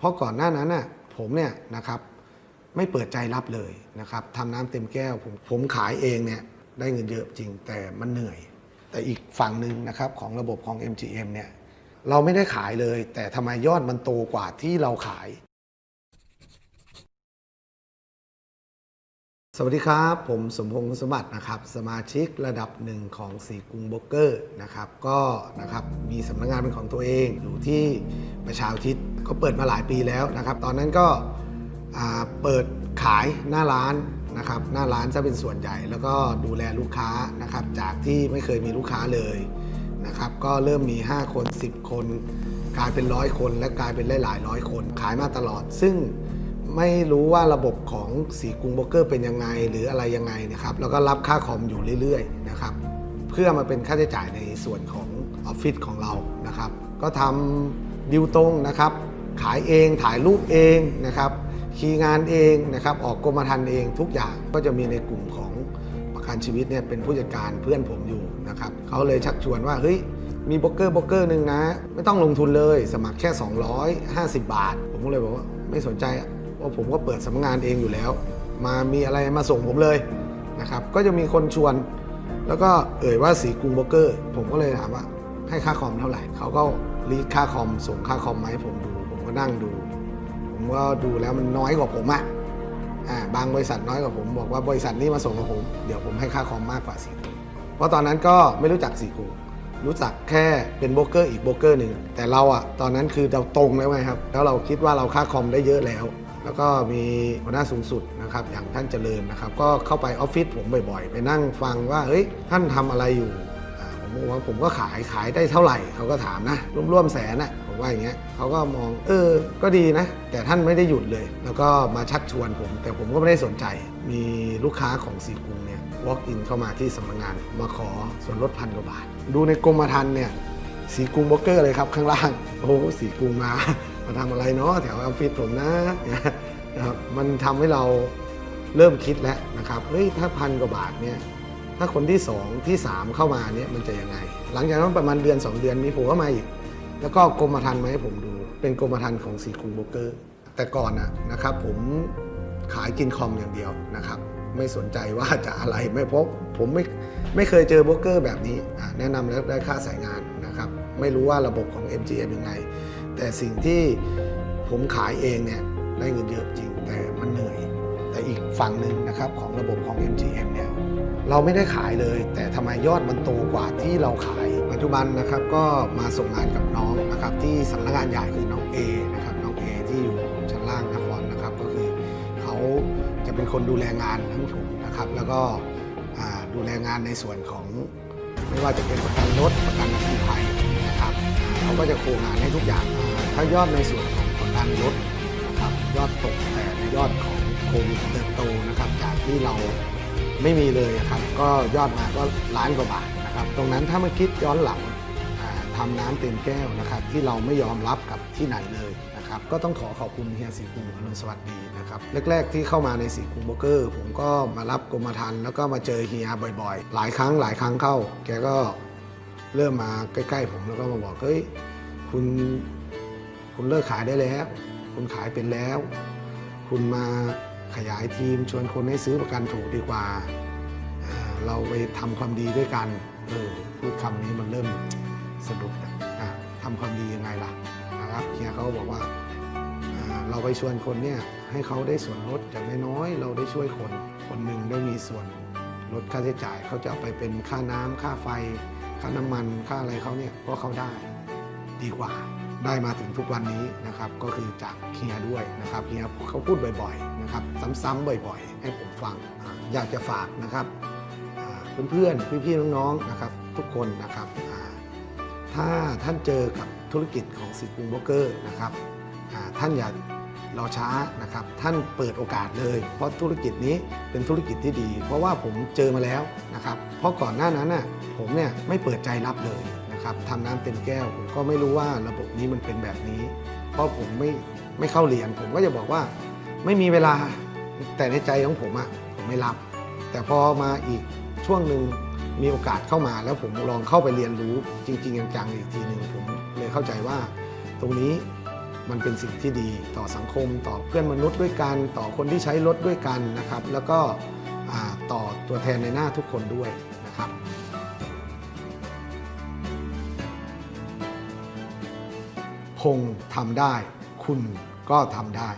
เพราะก่อนหน้านั้นน่ะผมเนี่ยนะครับไม่เปิดใจรับเลยนะครับทำน้ำเต็มแก้วผมผมขายเองเนี่ยได้เงินเยอะจริงแต่มันเหนื่อย แต่อีกฝั่งหนึ่งนะครับของระบบของ MGM เนี่ยเราไม่ได้ขายเลย แต่ทำไมยอดมันโตกว่าที่เราขาย สวัสดีครับ ผมสมพงษ์สมบัตินะครับ สมาชิกระดับหนึ่งของสีกรุงโบกเกอร์นะครับ ก็นะครับมีสำนักงานเป็นของตัวเองอยู่ที่ประชาอุทิศก็เปิดมาหลายปีแล้วนะครับ ตอนนั้นก็เปิดขายหน้าร้านนะครับ หน้าร้านจะเป็นส่วนใหญ่ แล้วก็ดูแลลูกค้านะครับ จากที่ไม่เคยมีลูกค้าเลยนะครับ ก็เริ่มมี 5 คน 10 คน กลายเป็นร้อยคน และกลายเป็นหลายๆร้อยคนขายมาตลอด ซึ่ง ไม่รู้ว่าระบบของสีกรุงโบรกเกอร์เป็นยังไงหรืออะไรยังไงนะครับแล้วก็รับค่าคอมอยู่เรื่อยๆนะครับเพื่อมาเป็นค่าใช้จ่ายในส่วนของออฟฟิศของเรานะครับก็ทำดิวตรงนะครับขายเองถ่ายรูปเองนะครับคีย์งานเองนะครับออกกรมธรรม์เองทุกอย่างก็จะมีในกลุ่มของประกันชีวิตเนี่ยเป็นผู้จัดการเพื่อนผมอยู่นะครับเขาเลยชักชวนว่าเฮ้ยมีโบรกเกอร์โบรกเกอร์หนึ่งนะ ไม่ต้องลงทุนเลย สมัครแค่ 250 บาท ผมก็เลยบอกว่าไม่สนใจอะ เพราะผมก็เปิดสำนักงานเองอยู่แล้ว มามีอะไรมาส่งผมเลยนะครับก็จะมีคนชวน แล้วก็เอ่ยว่าสีกรุงโบรกเกอร์ ผมก็เลยถามว่าให้ค่าคอมเท่าไหร่เขาก็รีดค่าคอมส่งค่าคอมมาให้ผมดู ผมก็นั่งดู ผมก็ดูแล้วมันน้อยกว่าผมอะอ่าบางบริษัทน้อยกว่าผมบอกว่าบริษัทนี้มาส่งกับผมเดี๋ยวผมให้ค่าคอมมากกว่าสีกรุงเพราะตอนนั้นก็ไม่รู้จักสีกรุงรู้จักแค่เป็นโบรกเกอร์อีกโบรกเกอร์หนึ่งแต่เราอะตอนนั้นคือเราตรงแล้วไงครับ แล้วเราคิดว่าเราค่าคอมได้เยอะแล้ว แล้วก็มีหัวหน้าสูงสุดนะครับอย่างท่านเจริญนะครับ ก็เข้าไปออฟฟิศผมบ่อยๆ ไปนั่งฟังว่าเฮ้ยท่านทำอะไรอยู่ผมบอกว่าผมก็ขายขายได้เท่าไหร่เขาก็ถามนะร่วมๆแสนน่ะผมว่าอย่างเงี้ยเขาก็มอง เออ ก็ดีนะ แต่ท่านไม่ได้หยุดเลย แล้วก็มาชักชวนผม แต่ผมก็ไม่ได้สนใจ มีลูกค้าของสีกรุงเนี่ย walk in เข้ามาที่สำนักงาน มาขอส่วนลดพันกว่าบาท ดูในกรมธรรม์เนี่ยสีกรุงโบรกเกอร์เลยครับข้างล่าง โอ้สีกรุงมา มาทำอะไรเนาะแถวออฟฟิศผมนะนะครับมันทำให้เราเริ่มคิดแล้วนะครับเฮ้ยถ้าพันกว่าบาทเนี่ยถ้าคนที่ 2 ที่ 3 เข้ามาเนี่ยมันจะยังไง หลังจากนั้นประมาณเดือน 2 เดือนมีผัวเข้ามาอีก แล้วก็กรมธรรม์มาให้ผมดู เป็นกรมธรรม์ของสีกรุงโบเกอร์ แต่ก่อนนะนะครับผมขายกินคอมอย่างเดียวนะครับ ไม่สนใจว่าจะอะไรไม่พบผมไม่ไม่เคยเจอโบเกอร์แบบนี้ แนะนำแล้วได้ค่าสายงานนะครับ ไม่รู้ว่าระบบของ MGM ยังไง แต่สิ่งที่ผมขายเองเนี่ยได้เงินเยอะจริง แต่มันเหนื่อย แต่อีกฝั่งหนึ่งนะครับของระบบของ MGM เนี่ยเราไม่ได้ขายเลย แต่ทำไมยอดมันโตกว่าที่เราขาย ปัจจุบันนะครับก็มาส่งงานกับน้องนะครับที่สำนักงานใหญ่คือน้อง A นะครับน้อง A ที่อยู่ชั้นล่างนะฟอนนะครับก็คือเขาจะเป็นคนดูแลงานทั้งถุงนะครับแล้วก็ดูแลงานในส่วนของไม่ว่าจะเป็นประกันรถประกันอัคคีภัยนะครับเขาก็จะโครงงานให้ทุกอย่าง ถ้ายอดในส่วนของประกันรถนะครับยอดตกแต่ในยอดของโควิดเติบโตนะครับจากที่เราไม่มีเลยอะครับก็ยอดมาก็ล้านกว่าบาทนะครับตรงนั้นถ้ามาคิดย้อนหลังอ่าทำน้ำเต็มแก้วนะครับที่เราไม่ยอมรับกับที่ไหนเลยนะครับก็ต้องขอขอบคุณเฮียสีกรุงอรุสวัสดีนะครับแรก ๆ ที่เข้ามาในสีกรุงโบรกเกอร์ ผมก็มารับกรมธรรม์แล้วก็มาเจอเฮียบ่อยๆ หลายครั้งหลายครั้งเข้า แกก็เริ่มมาใกล้ ๆ ผมแล้วก็มาบอกเฮ้ยคุณ คุณเลิกขายได้แล้ว คุณขายเป็นแล้ว คุณมาขยายทีมชวนคนให้ซื้อประกันถูกดีกว่า เราไปทำความดีด้วยกัน เออพูดคำนี้มันเริ่มสะดุดอะทำความดียังไงล่ะนะครับเฮียเขาบอกว่าเราไปชวนคนเนี่ยให้เขาได้ส่วนลดจากน้อยๆเราได้ช่วยคนคนหนึ่งได้มีส่วนลดค่าใช้จ่ายเขาจะเอาไปเป็นค่าน้ำค่าไฟ ค่าน้ำมันค่าอะไรเขาเนี่ยก็เขาได้ดีกว่า ได้มาถึงทุกวันนี้นะครับก็คือจากเฮียด้วยนะครับเฮียเขาพูดบ่อยๆนะครับซ้ำๆบ่อยๆ ให้ผมฟังออยากจะฝากนะครับเพื่อนๆพี่ๆน้องๆนะครับทุกคนนะครับถ้าท่านเจอกับธุรกิจของสิกรุงโบรกเกอร์นะครับท่านอย่ารอช้านะครับ ท่านเปิดโอกาสเลย เพราะธุรกิจนี้เป็นธุรกิจที่ดี เพราะว่าผมเจอมาแล้วนะครับ เพราะก่อนหน้านั้นน่ะผมเนี่ยไม่เปิดใจรับเลย ครับทำน้ำเต็มแก้ว ผมก็ไม่รู้ว่าระบบนี้มันเป็นแบบนี้ เพราะผมไม่ไม่เข้าเรียน ผมก็จะบอกว่าไม่มีเวลาแต่ในใจของผมอะผมไม่รับ แต่พอมาอีกช่วงหนึ่งมีโอกาสเข้ามาแล้วผมลองเข้าไปเรียนรู้จริง ๆ จังๆอีกทีหนึ่งผมเลยเข้าใจว่า ตรงนี้มันเป็นสิ่งที่ดีต่อสังคม ต่อเพื่อนมนุษย์ด้วยกัน ต่อคนที่ใช้รถด้วยกันนะครับ แล้วก็ต่อตัวแทนในหน้าทุกคนด้วยนะครับ พงษ์ทำได้ คุณก็ทำได้